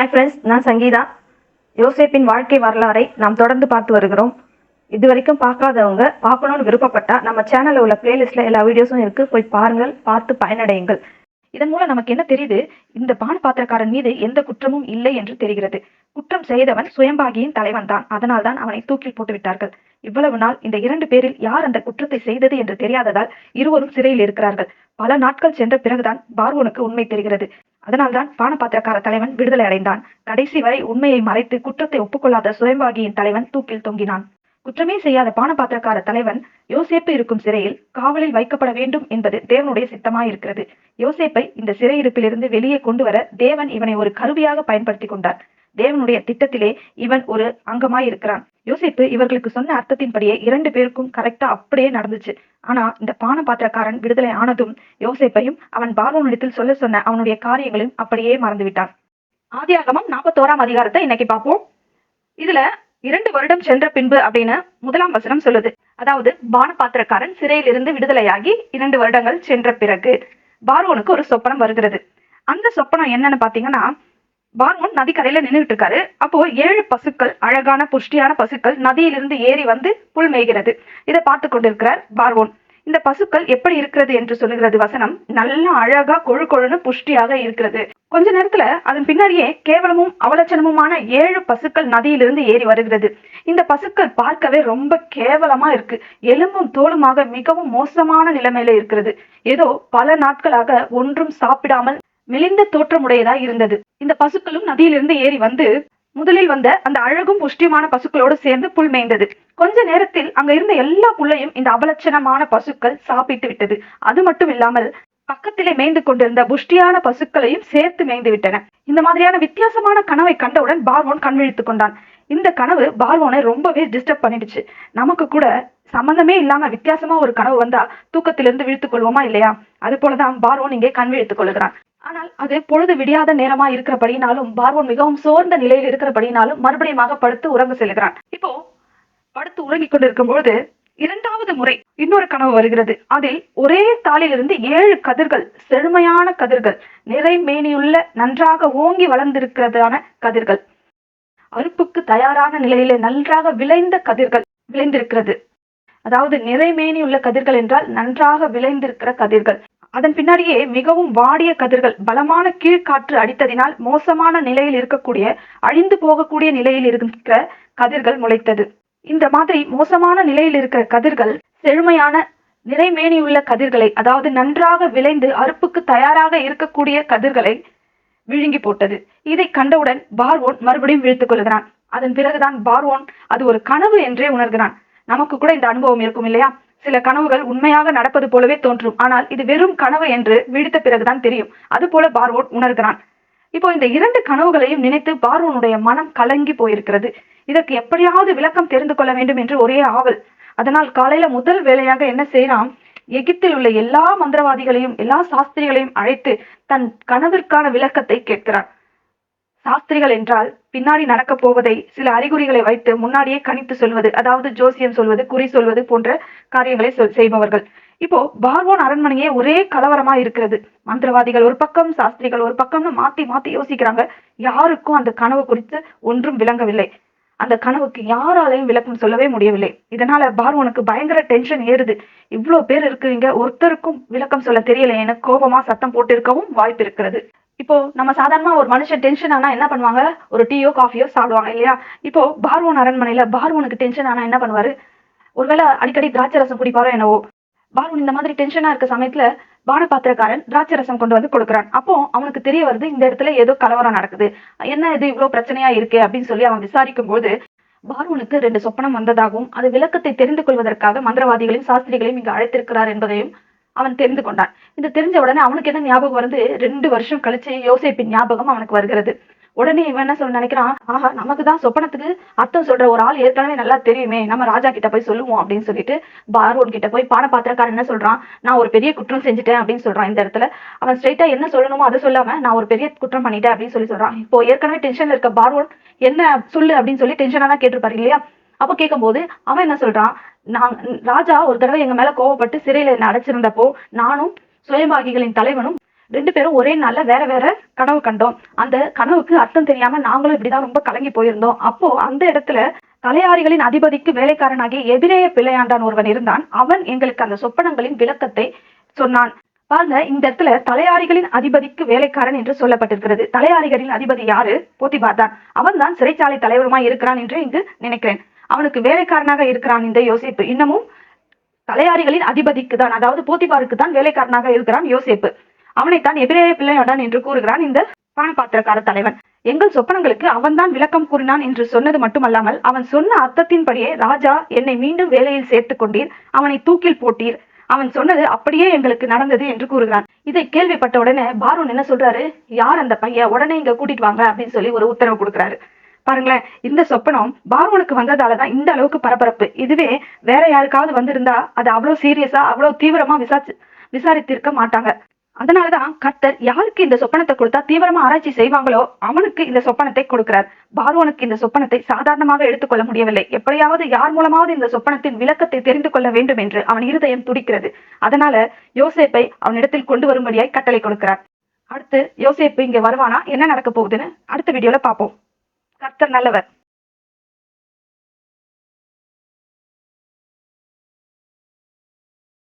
Hi friends நான் சங்கீதா. யோசேப்பின் வாழ்க்கை வரலாறை நாம் தொடர்ந்து பார்த்து வருகிறோம். இது வரைக்கும் பார்க்காதவங்க பார்க்கணும்னு விருப்பப்பட்டா நம்ம சேனல்ல உள்ள பிளேலிஸ்ட்ல எல்லா வீடியோஸும் இருக்கு. போய் பாருங்கள் பார்த்து பயனடையுங்கள். இதன் மூலம் நமக்கு என்ன தெரியுது? இந்த பான பாத்திரக்காரன் மீது எந்த குற்றமும் இல்லை என்று தெரிகிறது. குற்றம் செய்தவன் சுயம்பாகியின் தலைவன் தான். அதனால் தான் அவனை தூக்கில் போட்டு விட்டார்கள். இவ்வளவு நாள் இந்த இரண்டு பேரில் யார் அந்த குற்றத்தை செய்தது என்று தெரியாததால் இருவரும் சிறையில் இருக்கிறார்கள். பல நாட்கள் சென்ற பிறகுதான் பார்வோனுக்கு உண்மை தெரிகிறது. அதனால்தான் பானபாத்திரக்கார தலைவன் விடுதலை அடைந்தான். கடைசி வரை உண்மையை மறைத்து குற்றத்தை ஒப்புக்கொள்ளாத சுயம்பாகியின் தலைவன் தூக்கில் தொங்கினான். குற்றமே செய்யாத பானபாத்திரக்கார தலைவன் யோசேப்பு இருக்கும் சிறையில் காவலில் வைக்கப்பட வேண்டும் என்பது தேவனுடைய சித்தமாயிருக்கிறது. யோசேப்பை இந்த சிறையிருப்பிலிருந்து வெளியே கொண்டு வர தேவன் இவனை ஒரு கருவியாக பயன்படுத்தி கொண்டார். தேவனுடைய திட்டத்திலே இவன் ஒரு அங்கமாயிருக்கிறான். யோசிப்பு இவர்களுக்கு சொன்ன அர்த்தத்தின்படியே இரண்டு பேருக்கும் கரெக்டா அப்படியே நடந்துச்சு. ஆனா இந்த பான பாத்திரக்காரன் விடுதலை ஆனதும் யோசிப்பையும் அவன் பார்வோனிடத்தில் சொல்ல சொன்ன அவனுடைய காரியங்களையும் அப்படியே மறந்து விட்டான் ஆதியாகமம் நாற்பத்தோராம் அதிகாரத்தை இன்னைக்கு பார்ப்போம். இதுல இரண்டு வருடம் சென்ற பின்பு அப்படின்னு முதலாம் வசனம் சொல்லுது. அதாவது பானபாத்திரக்காரன் சிறையிலிருந்து விடுதலையாகி இரண்டு வருடங்கள் சென்ற பிறகு பார்வோனுக்கு ஒரு சொப்பனம் வருகிறது. அந்த சொப்பனம் என்னன்னு பாத்தீங்கன்னா பார்வோன் நதிக்கரையில நின்றுட்டு இருக்காரு அப்போ ஏழு பசுக்கள் அழகான புஷ்டியான பசுக்கள் நதியிலிருந்து ஏறி வந்து புல் மேய்கிறது. இதை பார்த்து கொண்டிருக்கிறார் பார்வோன். இந்த பசுக்கள் எப்படி இருக்கிறது என்று சொல்லுகிறது வசனம். நல்ல அழகா கொழு கொழுன்னு புஷ்டியாக இருக்கிறது. கொஞ்ச நேரத்துல அதன் பின்னாடியே கேவலமும் அவலட்சணமுமான ஏழு பசுக்கள் நதியிலிருந்து ஏறி வருகிறது. இந்த பசுக்கள் பார்க்கவே ரொம்ப கேவலமா இருக்கு. எலும்பும் தோலுமாக மிகவும் மோசமான நிலைமையில இருக்கிறது. ஏதோ பல நாட்களாக ஒன்றும் சாப்பிடாமல் மெலிந்த தோற்றமுடையதா இருந்தது. இந்த பசுக்களும் நதியிலிருந்து ஏறி வந்து முதலில் வந்த அந்த அழகும் புஷ்டியுமான பசுக்களோடு சேர்ந்து புல் மேய்ந்தது. கொஞ்ச நேரத்தில் அங்க இருந்த எல்லா புல்லையும் இந்த அபலட்சணமான பசுக்கள் சாப்பிட்டு விட்டது. அது மட்டும் இல்லாமல் பக்கத்திலே மேய்ந்து கொண்டிருந்த புஷ்டியான பசுக்களையும் சேர்த்து மேய்ந்து விட்டன. இந்த மாதிரியான வித்தியாசமான கனவை கண்டவுடன் பார்வோன் கண் விழித்துக் கொண்டான். இந்த கனவு பார்வோனை ரொம்பவே டிஸ்டர்ப் பண்ணிடுச்சு. நமக்கு கூட சம்பந்தமே இல்லாம வித்தியாசமா ஒரு கனவு வந்தா தூக்கத்திலிருந்து விழித்துக் கொள்வோமா இல்லையா? அது போலதான் பார்வோன் இங்கே கண் விழித்துக் கொள்கிறான். ஆனால் அது பொழுது விடியாத நேரமா இருக்கிறபடினாலும் பார்வோன் மிகவும் சோர்ந்த நிலையில் இருக்கிறபடினாலும் மறுபடியுமாக படுத்து உறங்க செல்கிறான். இப்போ படுத்து உறங்கிக் கொண்டிருக்கும் பொழுது இரண்டாவது முறை இன்னொரு கனவு வருகிறது. அதில் ஒரே தாளிலிருந்து ஏழு கதிர்கள் செழுமையான கதிர்கள் நிறை மேனியுள்ள நன்றாக ஓங்கி வளர்ந்திருக்கிறதான கதிர்கள். அறுப்புக்கு தயாரான நிலையிலே நன்றாக விளைந்த கதிர்கள் விளைந்திருக்கிறது. அதாவது நிறைமேனி உள்ள கதிர்கள் என்றால் நன்றாக விளைந்திருக்கிற கதிர்கள். அதன் பின்னாடியே மிகவும் வாடிய கதிர்கள் பலமான கீழ்காற்று அடித்ததினால் மோசமான நிலையில் இருக்கக்கூடிய அழிந்து போகக்கூடிய நிலையில் இருக்கிற கதிர்கள் முளைத்தது. இந்த மாதிரி மோசமான நிலையில் இருக்கிற கதிர்கள் செழுமையான நிறைமேனியுள்ள கதிர்களை அதாவது நன்றாக விளைந்து அறுப்புக்கு தயாராக இருக்கக்கூடிய கதிர்களை விழுங்கி போட்டது. இதை கண்டவுடன் பார்வோன் மறுபடியும் விழித்துக் கொள்கிறான். அதன் பிறகுதான் பார்வோன் அது ஒரு கனவு என்றே உணர்கிறான். நமக்கு கூட இந்த அனுபவம் இருக்கும் இல்லையா? சில கனவுகள் உண்மையாக நடப்பது போலவே தோன்றும். ஆனால் இது வெறும் கனவு என்று விழித்த பிறகுதான் தெரியும். அது போல பார்வோன் உணர்கிறான். இப்போ இந்த இரண்டு கனவுகளையும் நினைத்து பார்வோனுடைய மனம் கலங்கி போயிருக்கிறது. இதற்கு எப்படியாவது விளக்கம் தெரிந்து கொள்ள வேண்டும் என்று ஒரே ஆவல். அதனால் காலையில முதல் வேலையாக என்ன செய்யறான்? எகிப்தில் உள்ள எல்லா மந்திரவாதிகளையும் எல்லா சாஸ்திரிகளையும் அழைத்து தன் கனவிற்கான விளக்கத்தை கேட்கிறான். சாஸ்திரிகள் என்றால் பின்னாடி நடக்க போவதை சில அறிகுறிகளை வைத்து முன்னாடியே கணித்து சொல்வது அதாவது ஜோசியம் சொல்வது குறி சொல்வது போன்ற காரியங்களை சொல் செய்பவர்கள். இப்போ பார்வோன் அரண்மனையே ஒரே கலவரமா இருக்கிறது. மந்திரவாதிகள் ஒரு பக்கம் சாஸ்திரிகள் ஒரு பக்கம்னு மாத்தி மாத்தி யோசிக்கிறாங்க. யாருக்கும் அந்த கனவு குறித்து ஒன்றும் விளங்கவில்லை. அந்த கனவுக்கு யாராலையும் விளக்கம் சொல்லவே முடியவில்லை. இதனால பார்வோனுக்கு பயங்கர டென்ஷன் ஏறுது. இவ்வளவு பேர் இருக்கிறீங்க ஒருத்தருக்கும் விளக்கம் சொல்ல தெரியல என கோபமா சத்தம் போட்டிருக்கவும் வாய்ப்பு இருக்கிறது. இப்போ நம்ம சாதாரணமா ஒரு மனுஷன் டென்ஷன் ஆனா என்ன பண்ணுவாங்க? ஒரு டீயோ காஃபியோ சாப்பிடுவாங்க இல்லையா? இப்போ பார்வோன் அரண்மனையில பார்வோனுக்கு டென்ஷன் ஆனா என்ன பண்ணுவாரு? ஒருவேளை அடிக்கடி திராட்சை ரசம் குடிப்பாரோ என்னவோ? பார்வன் இந்த மாதிரி டென்ஷனா இருக்க சமயத்துல பானபாத்திரக்காரன் திராட்சை ரசம் கொண்டு வந்து கொடுக்குறான். அப்போ அவனுக்கு தெரிய வருது இந்த இடத்துல ஏதோ கலவரம் நடக்குது. என்ன இது இவ்வளவு பிரச்சனையா இருக்கு? அப்படின்னு சொல்லி அவன் விசாரிக்கும் போது பார்வனுக்கு ரெண்டு சொப்பனம் வந்ததாகவும் அது விளக்கத்தை தெரிந்து கொள்வதற்காக மந்திரவாதிகளையும் சாஸ்திரிகளையும் இங்கு அழைத்திருக்கிறார் என்பதையும் அவன் தெரிந்து கொண்டான். இது தெரிஞ்ச உடனே அவனுக்கு என்ன ஞாபகம் வருது? ரெண்டு வருஷம் கழிச்சு யோசிப்பின் ஞாபகம் அவனுக்கு வருகிறது. உடனே இவன் என்ன சொல்ல நினைக்கிறான்? ஆஹா நமக்கு தான் சொப்பனத்துக்கு அர்த்தம் சொல்ற ஒரு ஆள் ஏற்கனவே நல்லா தெரியுமே நம்ம ராஜா கிட்ட போய் சொல்லுவோம் அப்படின்னு சொல்லிட்டு பார்வோன் கிட்ட போய் பான பாத்திரக்காரன் என்ன சொல்றான்? நான் ஒரு பெரிய குற்றம் செஞ்சுட்டேன் அப்படின்னு சொல்றான் இந்த இடத்துல. அவன் ஸ்ட்ரைட்டா என்ன சொல்லணுமோ அதை சொல்லாம நான் ஒரு பெரிய குற்றம் பண்ணிட்டேன் அப்படின்னு சொல்லி சொல்றான். இப்போ ஏற்கனவே டென்ஷன்ல இருக்க பார்வோன் என்ன சொல்லு? அப்படின்னு சொல்லி டென்ஷனா தான் கேட்டிருப்பாரு இல்லையா? அப்ப கேட்கும்போது அவன் என்ன சொல்றான்? நான் ராஜா ஒரு தடவை எங்க மேல கோவப்பட்டு சிறையில என்ன அடைச்சிருந்தப்போ நானும் சுயபாகிகளின் தலைவனும் ரெண்டு பேரும் ஒரே நாள்ல வேற வேற கனவு கண்டோம். அந்த கனவுக்கு அர்த்தம் தெரியாம நாங்களும் இப்படிதான் ரொம்ப கலங்கி போயிருந்தோம். அப்போ அந்த இடத்துல தலையாரிகளின் அதிபதிக்கு வேலைக்காரனாகிய எதிரேய பிள்ளையாண்டான் ஒருவன் இருந்தான். அவன் எங்களுக்கு அந்த சொப்பனங்களின் விளக்கத்தை சொன்னான். பாருங்க இந்த இடத்துல தலையாரிகளின் அதிபதிக்கு வேலைக்காரன் என்று சொல்லப்பட்டிருக்கிறது. தலையாரிகளின் அதிபதி யாரு? போத்திபார் தான் அவன் தான் சிறைச்சாலை தலைவருமாய் இருக்கிறான் என்று இங்கு நினைக்கிறேன். அவனுக்கு வேலைக்காரனாக இருக்கிறான் இந்த யோசிப்பு. இன்னமும் தலையாரிகளின் அதிபதிக்கு தான் அதாவது போத்திபாருக்கு தான் வேலைக்காரனாக இருக்கிறான் யோசேப்பு. அவனைத்தான் எபிரேய பிள்ளையாடான் என்று கூறுகிறான் இந்த பானபாத்திரக்கார தலைவன். எங்கள் சொப்பனங்களுக்கு அவன்தான் விளக்கம் கூறினான் என்று சொன்னது மட்டுமல்லாமல் அவன் சொன்ன அர்த்தத்தின்படியே ராஜா என்னை மீண்டும் வேலையில் சேர்த்துக் கொண்டீர் அவனை தூக்கில் போட்டீர். அவன் சொன்னது அப்படியே எங்களுக்கு நடந்தது என்று கூறுகிறான். இதை கேள்விப்பட்ட உடனே பாரூன் என்ன சொல்றாரு? யார் அந்த பையன்? உடனே இங்க கூட்டிட்டு வாங்க அப்படின்னு சொல்லி ஒரு உத்தரவு கொடுக்குறாரு. பாருங்களேன் இந்த சொப்பனம் பார்வனுக்கு வந்ததாலதான் இந்த அளவுக்கு பரபரப்பு. இதுவே வேற யாருக்காவது வந்திருந்தா அது அவ்வளவு சீரியஸா அவ்வளவு தீவிரமா விசாரிச்சு விசாரித்திருக்க மாட்டாங்க. அதனாலதான் கர்த்தர் யாருக்கு இந்த சொப்பனத்தை கொடுத்தா தீவிரமா ஆராய்ச்சி செய்வாங்களோ அவனுக்கு இந்த சொப்பனத்தை கொடுக்கிறார். பார்வனுக்கு இந்த சொப்பனத்தை சாதாரணமாக எடுத்துக்கொள்ள முடியவில்லை. எப்படியாவது யார் மூலமாவது இந்த சொப்பனத்தின் விளக்கத்தை தெரிந்து கொள்ள வேண்டும் என்று அவன் இருதயம் துடிக்கிறது. அதனால யோசேப்பை அவனிடத்தில் கொண்டு வரும்படியாய் கட்டளை கொடுக்கிறார். அடுத்து யோசேப்பு இங்க வருவானா? என்ன நடக்க போகுதுன்னு அடுத்த வீடியோல பார்ப்போம். கர்த்தர் நல்லவர்.